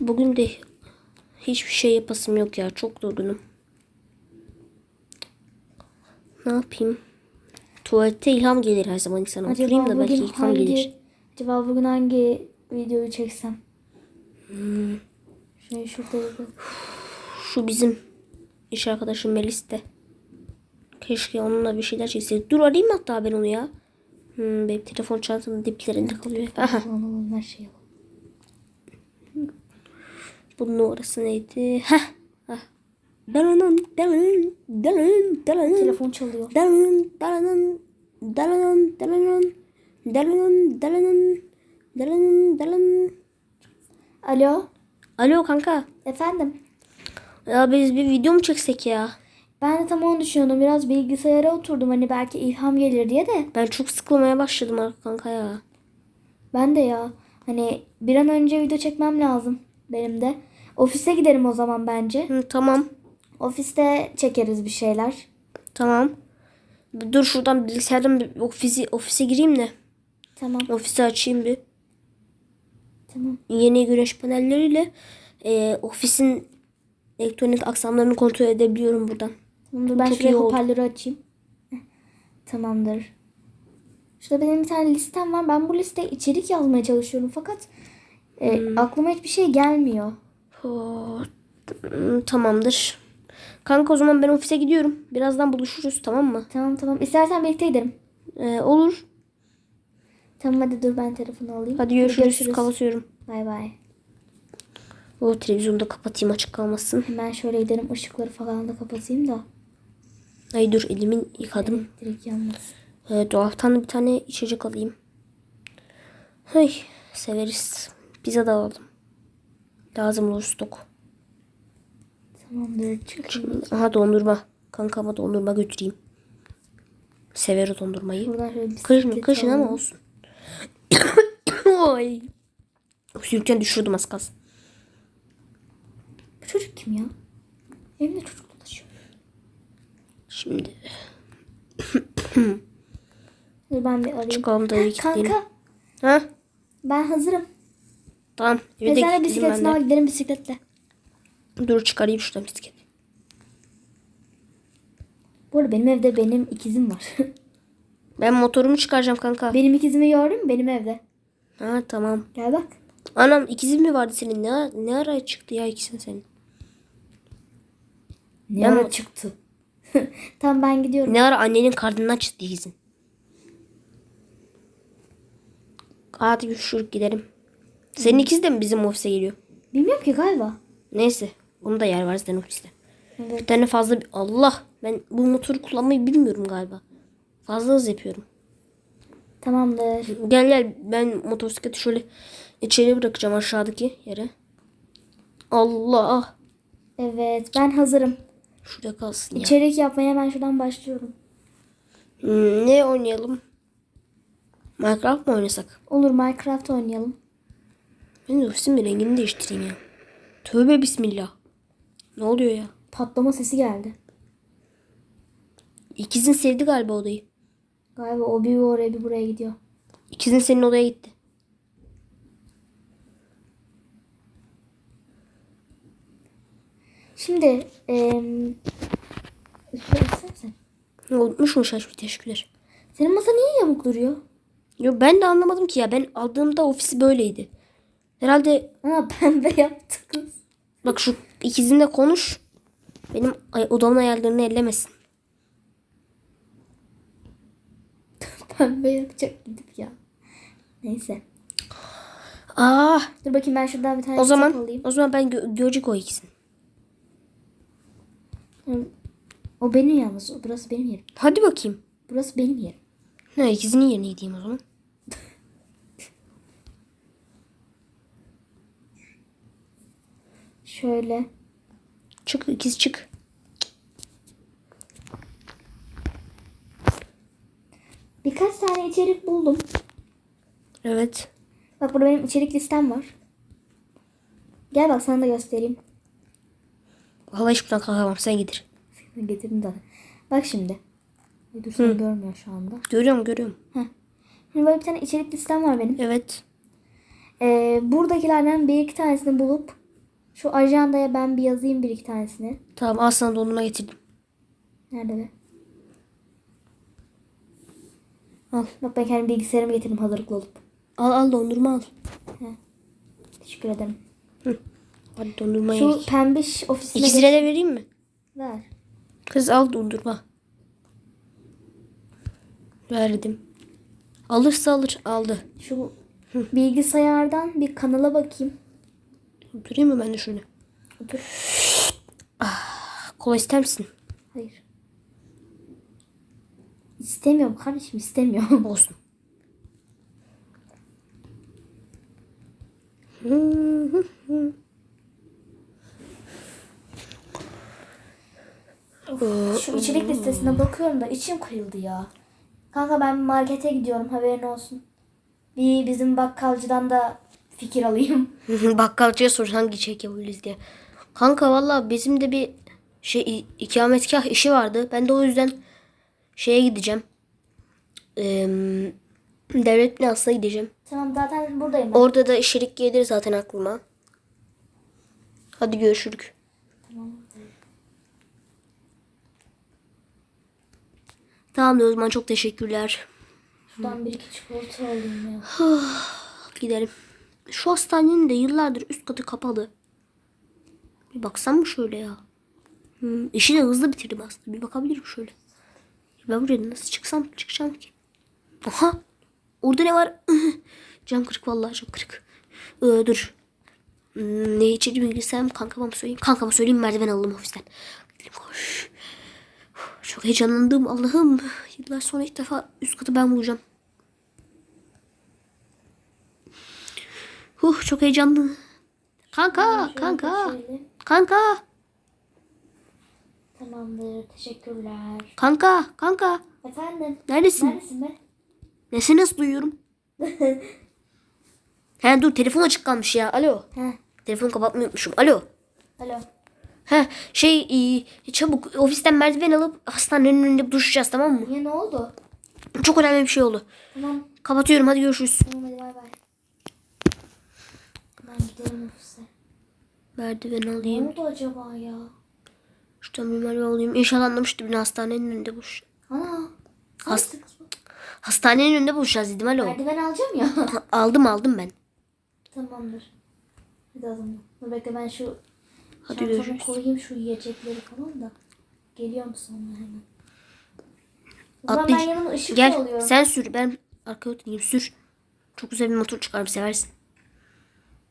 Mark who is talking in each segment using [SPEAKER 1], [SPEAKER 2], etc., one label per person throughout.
[SPEAKER 1] Bugün de hiçbir şey yapasım yok ya. Çok durgunum. Ne yapayım? Tuvalette ilham gelir her zaman insana. Oturayım da belki ilham
[SPEAKER 2] hangi,
[SPEAKER 1] gelir.
[SPEAKER 2] acaba bugün hangi videoyu çeksem?
[SPEAKER 1] Hmm.
[SPEAKER 2] Şöyle şurada
[SPEAKER 1] Şu bizim iş arkadaşım Melis de. Keşke onunla bir şeyler çekseydik. Dur arayayım hatta ben onu ya. Hmm, benim telefon çantamın diplerinde kalıyor. Aha.
[SPEAKER 2] her şeyi.
[SPEAKER 1] Bunun numarası neydi? Heh. Heh. Dalanın, dalanın, dalanın.
[SPEAKER 2] Telefon çalıyor.
[SPEAKER 1] Dalanın, dalanın, dalanın, dalanın, dalanın, dalanın, dalanın, dalanın.
[SPEAKER 2] Alo.
[SPEAKER 1] Alo kanka.
[SPEAKER 2] Efendim.
[SPEAKER 1] Ya biz bir video mu çeksek ya?
[SPEAKER 2] Ben de tam onu düşünüyordum. Biraz bilgisayara oturdum. Hani belki ilham gelir diye de.
[SPEAKER 1] Ben çok sıkılmaya başladım artık kanka ya.
[SPEAKER 2] Ben de ya. Hani bir an önce video çekmem lazım. Benim de. Ofise giderim o zaman bence.
[SPEAKER 1] Hı, tamam.
[SPEAKER 2] Ofiste çekeriz bir şeyler.
[SPEAKER 1] Tamam. Dur şuradan bilgisayardan bir ofisi, ofise gireyim de.
[SPEAKER 2] Tamam.
[SPEAKER 1] Ofisi açayım bir.
[SPEAKER 2] Tamam.
[SPEAKER 1] Yeni güneş panelleriyle e, ofisin elektronik aksamlarını kontrol edebiliyorum buradan.
[SPEAKER 2] Tamamdır. Ben
[SPEAKER 1] Çok
[SPEAKER 2] şuraya hoparlörü açayım. Tamamdır. Şurada benim bir tane listem var. Ben bu listeye içerik yazmaya çalışıyorum fakat e,
[SPEAKER 1] Hmm.
[SPEAKER 2] aklıma hiçbir şey gelmiyor.
[SPEAKER 1] Tamamdır. Kanka o zaman ben ofise gidiyorum. Birazdan buluşuruz tamam mı?
[SPEAKER 2] Tamam tamam. İstersen birlikte gidelim.
[SPEAKER 1] Ee, olur.
[SPEAKER 2] Tamam hadi dur ben telefonu alayım.
[SPEAKER 1] Hadi görüşürüz. Kapatıyorum.
[SPEAKER 2] Bay bay.
[SPEAKER 1] O televizyonu da kapatayım açık kalmasın.
[SPEAKER 2] Hemen şöyle gidelim. Işıkları falan da kapatayım da.
[SPEAKER 1] Ay dur elimin yıkadım.
[SPEAKER 2] Elektrik yanmasın.
[SPEAKER 1] Ee, dolaptan bir tane içecek alayım. Hay severiz. Pizza da alalım. Lazım olur stok.
[SPEAKER 2] Tamamdır. Çıkın.
[SPEAKER 1] Aha dondurma. Kankama dondurma götüreyim. Sever o dondurmayı. Kışın, kışın ama olsun. Oy. Sürükten düşürdüm az kalsın.
[SPEAKER 2] Bu çocuk kim ya? Evimde çocuk dolaşıyor.
[SPEAKER 1] Şimdi
[SPEAKER 2] ben bir arayayım.
[SPEAKER 1] çıkalım da iyi.
[SPEAKER 2] Kanka
[SPEAKER 1] Ha?
[SPEAKER 2] ben hazırım.
[SPEAKER 1] Tamam.
[SPEAKER 2] Ve
[SPEAKER 1] Eve de ben
[SPEAKER 2] bisikletini al
[SPEAKER 1] de.
[SPEAKER 2] gidelim bisikletle.
[SPEAKER 1] Dur çıkarayım şuradan bisiklet.
[SPEAKER 2] Bu arada benim evde benim ikizim var.
[SPEAKER 1] Ben motorumu çıkaracağım kanka.
[SPEAKER 2] benim ikizimi gördün mü? Benim evde.
[SPEAKER 1] Ha tamam.
[SPEAKER 2] Gel bak.
[SPEAKER 1] Anam ikizin mi vardı senin? Ne, ne ara çıktı ya ikizin senin?
[SPEAKER 2] Ne
[SPEAKER 1] Ben
[SPEAKER 2] ara çıktı? tamam ben gidiyorum.
[SPEAKER 1] Ne ara annenin karnından çıktı ikizin? Hadi yürü gidelim. Senin ikiz de mi bizim ofise geliyor?
[SPEAKER 2] Bilmiyorum ki galiba.
[SPEAKER 1] Neyse. Onun da yer var zaten ofiste.
[SPEAKER 2] Evet.
[SPEAKER 1] Bir tane fazla... Allah! Ben bu motoru kullanmayı bilmiyorum galiba. Fazla hız yapıyorum.
[SPEAKER 2] Tamamdır.
[SPEAKER 1] Gel gel ben motosikleti şöyle içeri bırakacağım aşağıdaki yere. Allah!
[SPEAKER 2] Evet ben hazırım.
[SPEAKER 1] Şurada kalsın ya.
[SPEAKER 2] İçerik yapmaya hemen şuradan başlıyorum.
[SPEAKER 1] Hmm, ne oynayalım? Minecraft mı oynasak?
[SPEAKER 2] Olur Minecraft oynayalım.
[SPEAKER 1] Ben ofisin bir rengini değiştireyim ya. Tövbe bismillah. Ne oluyor ya?
[SPEAKER 2] Patlama sesi geldi.
[SPEAKER 1] İkizin sevdi galiba odayı.
[SPEAKER 2] Galiba o bir oraya bir buraya gidiyor.
[SPEAKER 1] İkizin senin odaya gitti.
[SPEAKER 2] Şimdi eee istersen.
[SPEAKER 1] Unutmuşmuş aşkı teşekkürler.
[SPEAKER 2] Senin masa niye yamuk duruyor?
[SPEAKER 1] Yo ben de anlamadım ki ya. Ben aldığımda ofisi böyleydi. Herhalde
[SPEAKER 2] Aa pembe yaptı kız.
[SPEAKER 1] bak şu ikizinle konuş. Benim odamın ayarlarını ellemesin.
[SPEAKER 2] pembe yapacak gidip ya. Neyse.
[SPEAKER 1] Aa,
[SPEAKER 2] Dur bakayım ben şuradan bir tane
[SPEAKER 1] o zaman
[SPEAKER 2] alayım.
[SPEAKER 1] o zaman ben gö- görecek o ikisini.
[SPEAKER 2] Hı. O benim yalnız. o- Burası benim yerim.
[SPEAKER 1] Hadi bakayım.
[SPEAKER 2] Burası benim yerim.
[SPEAKER 1] Ha ikisinin yerine gideyim o zaman.
[SPEAKER 2] Şöyle.
[SPEAKER 1] Çık ikiz çık.
[SPEAKER 2] Birkaç tane içerik buldum.
[SPEAKER 1] Evet.
[SPEAKER 2] Bak burada benim içerik listem var. Gel bak sana da göstereyim.
[SPEAKER 1] Vallahi hiçbirden kalkamam sen getir.
[SPEAKER 2] Getirdim zaten. Bak şimdi. Dur seni görmüyor şu anda.
[SPEAKER 1] Görüyorum görüyorum.
[SPEAKER 2] Şimdi böyle bir tane içerik listem var benim.
[SPEAKER 1] Evet.
[SPEAKER 2] Ee, buradakilerden bir iki tanesini bulup Şu ajandaya ben bir yazayım bir iki tanesini.
[SPEAKER 1] Tamam al sana dondurma getirdim.
[SPEAKER 2] Nerede be?
[SPEAKER 1] Al.
[SPEAKER 2] Bak ben kendi bilgisayarımı getirdim hazırlıklı olup.
[SPEAKER 1] Al al dondurma al.
[SPEAKER 2] Teşekkür ederim.
[SPEAKER 1] Hadi dondurma
[SPEAKER 2] Şu pembiş ofisine
[SPEAKER 1] İkisine de vereyim mi?
[SPEAKER 2] ver.
[SPEAKER 1] Kız al dondurma. Verdim. Alırsa alır. Aldı.
[SPEAKER 2] Şu bilgisayardan bir kanala bakayım.
[SPEAKER 1] Durayım mı ben de şöyle?
[SPEAKER 2] Otur.
[SPEAKER 1] Kola ister misin?
[SPEAKER 2] Hayır. İstemiyorum kardeşim istemiyorum.
[SPEAKER 1] Olsun.
[SPEAKER 2] Şu içerik listesine bakıyorum da içim kırıldı ya. Kanka ben markete gidiyorum haberin olsun. Bir bizim bakkalcıdan da fikir alayım.
[SPEAKER 1] Bakkalcıya sor hangi çek yapabiliriz diye. Kanka valla bizim de bir şey ikametgah işi vardı. Ben de o yüzden şeye gideceğim. Ee, devlet binasına gideceğim.
[SPEAKER 2] Tamam zaten buradayım ben.
[SPEAKER 1] Orada da içerik gelir zaten aklıma. Hadi görüşürük.
[SPEAKER 2] Tamam.
[SPEAKER 1] Tamam o zaman çok teşekkürler.
[SPEAKER 2] Şuradan bir iki çikolata alayım ya.
[SPEAKER 1] Gidelim. Şu hastanenin de yıllardır üst katı kapalı. Bir baksam mı şöyle ya? Hmm, işi de hızlı bitirdim aslında. Bir bakabilirim şöyle. Ben buraya nasıl çıksam çıkacağım ki? Aha. Orada ne var? cam kırık vallahi cam kırık. Ee, dur. Hmm, ne içeri girsem kankama söyleyeyim? Kankama söyleyeyim merdiven alalım ofisten. Gidelim koş. Çok heyecanlandım Allah'ım. Yıllar sonra ilk defa üst katı ben bulacağım. Huh çok heyecanlı. Kanka, kanka, kanka,
[SPEAKER 2] Tamamdır. Teşekkürler.
[SPEAKER 1] kanka, kanka.
[SPEAKER 2] Efendim.
[SPEAKER 1] Neredesin?
[SPEAKER 2] Neredesin be?
[SPEAKER 1] Nesini nasıl duyuyorum? He dur telefon açık kalmış ya. Alo.
[SPEAKER 2] Heh.
[SPEAKER 1] Telefonu kapatmayı unutmuşum. Alo.
[SPEAKER 2] Alo.
[SPEAKER 1] He şey e, çabuk ofisten merdiven alıp hastanenin önünde buluşacağız tamam mı?
[SPEAKER 2] Niye ne oldu?
[SPEAKER 1] Çok önemli bir şey oldu.
[SPEAKER 2] Tamam.
[SPEAKER 1] Kapatıyorum hadi görüşürüz.
[SPEAKER 2] Tamam hadi gidelim ofise.
[SPEAKER 1] Merdiven
[SPEAKER 2] Ne
[SPEAKER 1] alayım.
[SPEAKER 2] oldu acaba ya?
[SPEAKER 1] Şuradan bir merdiven alayım. İnşallah anlamıştır beni hastanenin önünde buluş.
[SPEAKER 2] Ana.
[SPEAKER 1] Has-
[SPEAKER 2] Nasıl kız bu?
[SPEAKER 1] Hastanenin önünde buluşacağız dedim alo.
[SPEAKER 2] Merdiven alacağım ya.
[SPEAKER 1] aldım aldım ben.
[SPEAKER 2] Tamamdır. Hadi zaman. Dur bekle ben şu
[SPEAKER 1] Hadi görüşürüz.
[SPEAKER 2] koyayım şu yiyecekleri falan da. Geliyorum sonra hemen.
[SPEAKER 1] Atlı-
[SPEAKER 2] ben yanıma ışık
[SPEAKER 1] Gel
[SPEAKER 2] alıyorum.
[SPEAKER 1] sen sür ben arkaya oturayım sür. Çok güzel bir motor çıkarım seversin.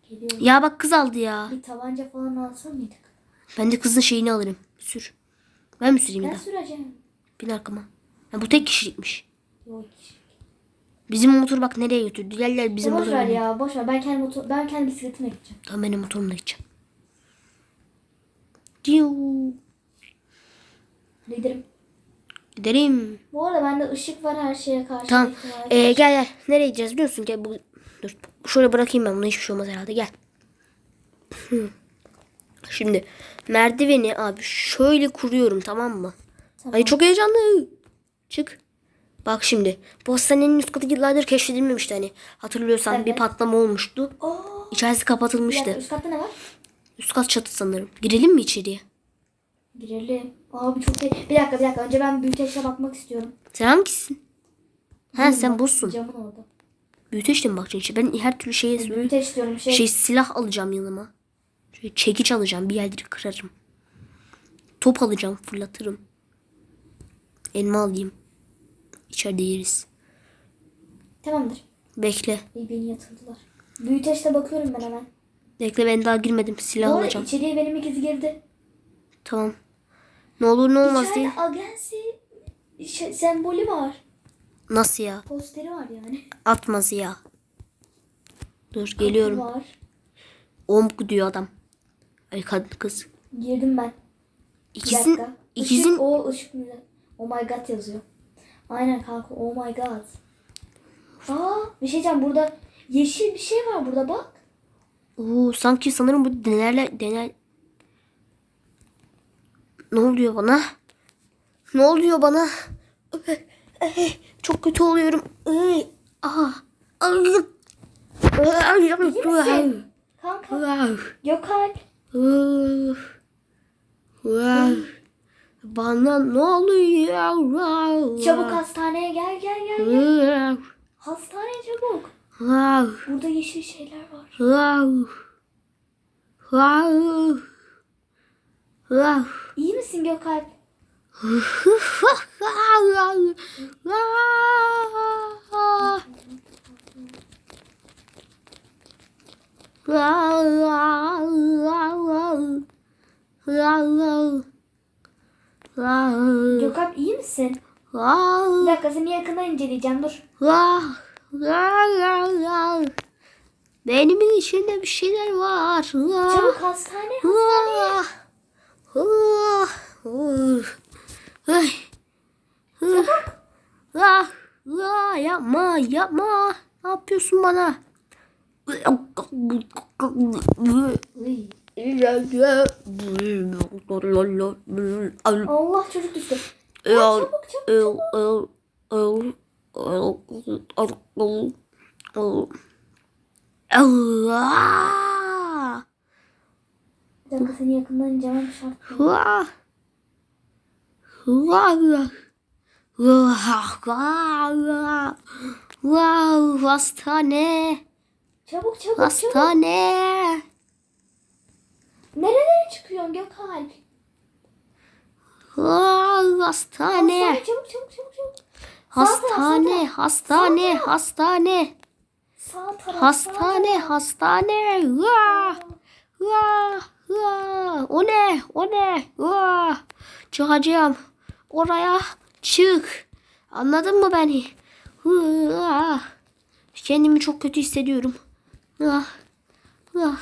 [SPEAKER 2] Geliyorum.
[SPEAKER 1] Ya bak kız aldı ya.
[SPEAKER 2] Bir tabanca falan alsa mıydık?
[SPEAKER 1] Ben de kızın şeyini alırım. Sür. Ben mi süreyim
[SPEAKER 2] Ben
[SPEAKER 1] bir daha?
[SPEAKER 2] süreceğim.
[SPEAKER 1] Bin arkama. Ya bu tek kişilikmiş.
[SPEAKER 2] Yok.
[SPEAKER 1] Bizim motor bak nereye götürdü. Gel gel bizim
[SPEAKER 2] boş
[SPEAKER 1] motora
[SPEAKER 2] ver
[SPEAKER 1] binelim.
[SPEAKER 2] ya boş ver. Ben kendi motor, ben kendi bisikletime gideceğim.
[SPEAKER 1] Tamam benim motorumla gideceğim. Diyo.
[SPEAKER 2] Hadi gidelim.
[SPEAKER 1] Gidelim.
[SPEAKER 2] Bu arada bende ışık var her şeye karşı.
[SPEAKER 1] Tamam.
[SPEAKER 2] ihtimal.
[SPEAKER 1] Ee, gel gel. Nereye gideceğiz biliyor musun? Gel bu. Dur. Şöyle bırakayım ben bunu. Hiçbir şey olmaz herhalde. Gel. Şimdi merdiveni abi şöyle kuruyorum tamam mı?
[SPEAKER 2] Tamam.
[SPEAKER 1] Ay çok heyecanlı. Çık. Bak şimdi. Bu hastanenin üst katı yıllardır keşfedilmemişti hani. Hatırlıyorsan bir
[SPEAKER 2] Evet.
[SPEAKER 1] patlama olmuştu.
[SPEAKER 2] Oo.
[SPEAKER 1] İçerisi
[SPEAKER 2] Bir
[SPEAKER 1] kapatılmıştı.
[SPEAKER 2] dakika, üst katta ne var?
[SPEAKER 1] Üst kat çatı sanırım. Girelim mi içeriye?
[SPEAKER 2] Girelim. Abi çok iyi. Bir dakika bir dakika. Önce ben büyüteçle bakmak istiyorum.
[SPEAKER 1] Sen hangisisin? Ha sen bozsun.
[SPEAKER 2] Camın orada.
[SPEAKER 1] Büyüteçle bakacaksın içeri? Ben her türlü şeye
[SPEAKER 2] Büyüteç diyorum. Şey,
[SPEAKER 1] şey silah alacağım yanıma. Şöyle çekiç alacağım. Bir yerleri kırarım. Top alacağım. Fırlatırım. Elma alayım. İçeride yeriz.
[SPEAKER 2] Tamamdır.
[SPEAKER 1] Bekle.
[SPEAKER 2] İyi beni yatırdılar. Büyüteçle bakıyorum ben hemen.
[SPEAKER 1] Bekle ben daha girmedim. Silah
[SPEAKER 2] arada
[SPEAKER 1] alacağım.
[SPEAKER 2] içeriye benim ikiz girdi.
[SPEAKER 1] Tamam. Ne olur ne olmaz diye.
[SPEAKER 2] İçeride agensi şey, sembolü var.
[SPEAKER 1] Nasıl ya?
[SPEAKER 2] Posteri var yani.
[SPEAKER 1] Atmaz ya. Dur geliyorum.
[SPEAKER 2] Kapı var.
[SPEAKER 1] Omg diyor adam. Ay kadın kız.
[SPEAKER 2] Girdim ben. Bir dakika.
[SPEAKER 1] ikizin
[SPEAKER 2] Işık, o ışık mı? Oh my god yazıyor. Aynen kanka oh my god. Aa bir şey diyeceğim burada yeşil bir şey var burada bak.
[SPEAKER 1] Oo, sanki sanırım bu denerler dener. Ne oluyor bana? Ne oluyor bana? Çok kötü oluyorum. Aha.
[SPEAKER 2] Kanka.
[SPEAKER 1] Üf. Bana ne oluyor?
[SPEAKER 2] Çabuk hastaneye gel gel gel. gel. Hastaneye çabuk. Burada yeşil şeyler var. İyi misin Gökalp? Gökalp iyi misin? Bir dakika seni yakından inceleyeceğim dur.
[SPEAKER 1] Beynimin içinde bir şeyler var.
[SPEAKER 2] Çabuk hastane hastane.
[SPEAKER 1] Ay. Ah, ah, yapma, yapma. Ne yapıyorsun bana?
[SPEAKER 2] Allah çocuk düştü. Çabuk çabuk çabuk.
[SPEAKER 1] Allah.
[SPEAKER 2] Dakika seni yakından incelemem şart.
[SPEAKER 1] Vah. Hastane.
[SPEAKER 2] Çabuk çabuk çabuk.
[SPEAKER 1] Hastane.
[SPEAKER 2] Nerelere çıkıyorsun Gökalp?
[SPEAKER 1] Vah. Hastane.
[SPEAKER 2] Hastane çabuk çabuk çabuk çabuk.
[SPEAKER 1] Hastane. Hastane. Hastane. Hastane. Hastane. Vah. Vah. Vah. O ne? O ne? Vah. Çıkacağım. Oraya çık. Anladın mı beni? Vah. Kendimi çok kötü hissediyorum. Uf. Vah.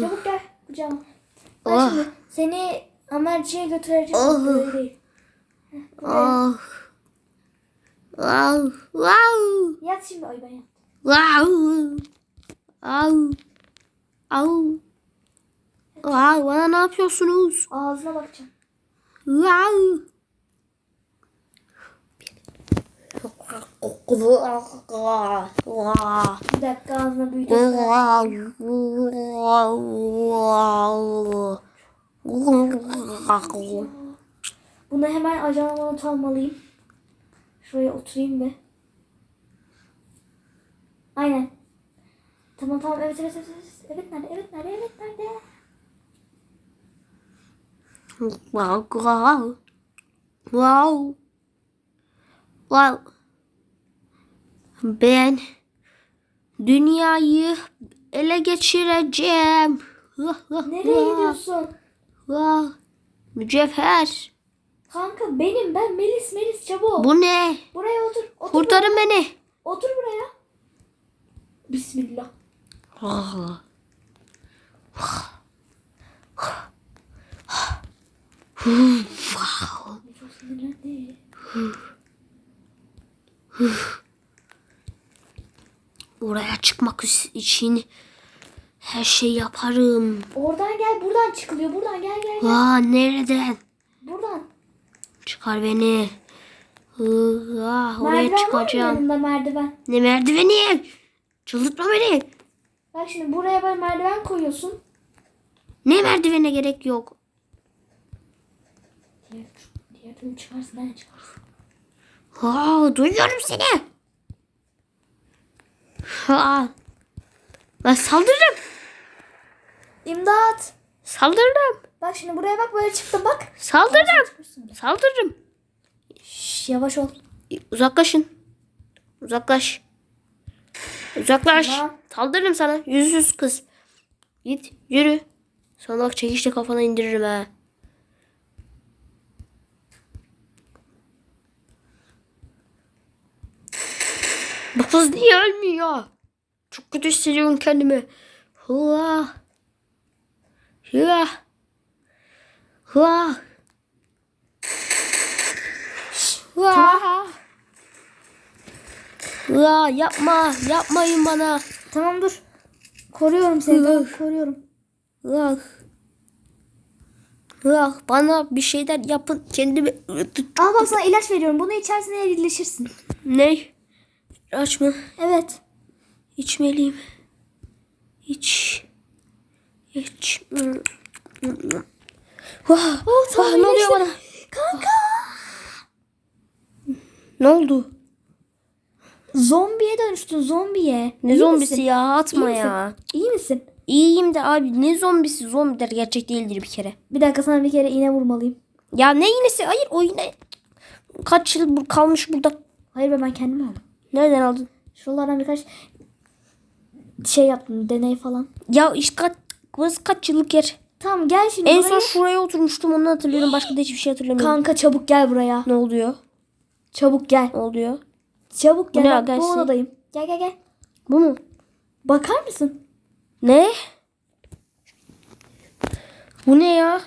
[SPEAKER 2] Çabuk gel kucağıma. Bak
[SPEAKER 1] Ah.
[SPEAKER 2] şimdi seni amerciye götüreceğim.
[SPEAKER 1] Ah.
[SPEAKER 2] Değil.
[SPEAKER 1] Ah. Wow. Wow.
[SPEAKER 2] Yat şimdi ay ben.
[SPEAKER 1] Wow. Au. Au. Wow. Bana ne yapıyorsunuz?
[SPEAKER 2] Ağzına bakacağım.
[SPEAKER 1] Wow.
[SPEAKER 2] Bir dakika ağzına büyüteceğim. Bunu hemen ajanıma not almalıyım. Şuraya oturayım bir. Aynen. Tamam tamam evet evet evet. Evet, evet nerede evet nerede evet nerede.
[SPEAKER 1] Wow. Wow. Wow. Ben dünyayı ele geçireceğim.
[SPEAKER 2] Nereye gidiyorsun?
[SPEAKER 1] Wow. Mücevher.
[SPEAKER 2] Kanka benim ben Melis Melis çabuk.
[SPEAKER 1] Bu ne?
[SPEAKER 2] Buraya otur. Otur
[SPEAKER 1] Kurtarın beni.
[SPEAKER 2] buraya. Otur buraya. Bismillah. Sinirlendi.
[SPEAKER 1] Oraya çıkmak için her şey yaparım.
[SPEAKER 2] Oradan gel buradan çıkılıyor. Buradan gel gel gel.
[SPEAKER 1] Vaa nereden?
[SPEAKER 2] Buradan.
[SPEAKER 1] Çıkar beni. Vah, oraya
[SPEAKER 2] merdiven var
[SPEAKER 1] çıkacağım.
[SPEAKER 2] yanında merdiven?
[SPEAKER 1] Ne merdiveni? Çıldırtma beni.
[SPEAKER 2] Bak şimdi buraya böyle merdiven koyuyorsun.
[SPEAKER 1] Ne merdivene gerek yok.
[SPEAKER 2] Türlü çıkarsın. Nereden çıkarsın?
[SPEAKER 1] Ha, duyuyorum seni. Ha. Ben saldırırım.
[SPEAKER 2] İmdat.
[SPEAKER 1] Saldırırım.
[SPEAKER 2] Bak şimdi buraya bak böyle çıktım bak.
[SPEAKER 1] Saldırırım. Saldırırım.
[SPEAKER 2] Şş, yavaş ol.
[SPEAKER 1] Uzaklaşın. Uzaklaş. Uzaklaş.
[SPEAKER 2] Tamam.
[SPEAKER 1] Saldırırım sana. Yüzsüz kız. Git yürü. Sonra bak çekişle kafana indiririm ha. Bu kız niye ölmüyor? Çok kötü hissediyorum kendimi. Hua. Hua. Hua. Hua. Ya yapma, yapmayın bana.
[SPEAKER 2] Tamam dur. Koruyorum seni. tamam, koruyorum.
[SPEAKER 1] Ah. Ah, bana bir şeyler yapın. Kendimi...
[SPEAKER 2] Al bak sana ilaç veriyorum. Bunu içersen iyileşirsin.
[SPEAKER 1] Ne? Aç mı?
[SPEAKER 2] Evet.
[SPEAKER 1] İçmeliyim. Hiç. Hiç. Vah, vah, ne oluyor bana?
[SPEAKER 2] Kanka.
[SPEAKER 1] Ne oldu?
[SPEAKER 2] Zombiye dönüştün zombiye.
[SPEAKER 1] Ne
[SPEAKER 2] İyi
[SPEAKER 1] zombisi
[SPEAKER 2] misin?
[SPEAKER 1] ya? Atma
[SPEAKER 2] İyi misin?
[SPEAKER 1] ya.
[SPEAKER 2] İyi misin?
[SPEAKER 1] İyiyim de abi ne zombisi? Zombiler gerçek değildir bir kere.
[SPEAKER 2] Bir dakika sana bir kere iğne vurmalıyım.
[SPEAKER 1] Ya ne iğnesi? Hayır o iğne kaç yıl kalmış burada.
[SPEAKER 2] Hayır be ben kendim aldım.
[SPEAKER 1] Nereden aldın?
[SPEAKER 2] Şuralardan birkaç şey yaptım deney falan.
[SPEAKER 1] Ya işte kaç, burası kaç yıllık yer.
[SPEAKER 2] Tamam gel şimdi
[SPEAKER 1] En
[SPEAKER 2] buraya.
[SPEAKER 1] son şuraya oturmuştum onu hatırlıyorum. Başka da hiçbir şey hatırlamıyorum.
[SPEAKER 2] Kanka çabuk gel buraya.
[SPEAKER 1] Ne oluyor?
[SPEAKER 2] Çabuk gel.
[SPEAKER 1] Ne oluyor?
[SPEAKER 2] Çabuk gel.
[SPEAKER 1] ne
[SPEAKER 2] Bak,
[SPEAKER 1] ya,
[SPEAKER 2] bu odadayım. Gel gel gel.
[SPEAKER 1] Bu mu?
[SPEAKER 2] Bakar mısın?
[SPEAKER 1] Ne? Bu ne ya?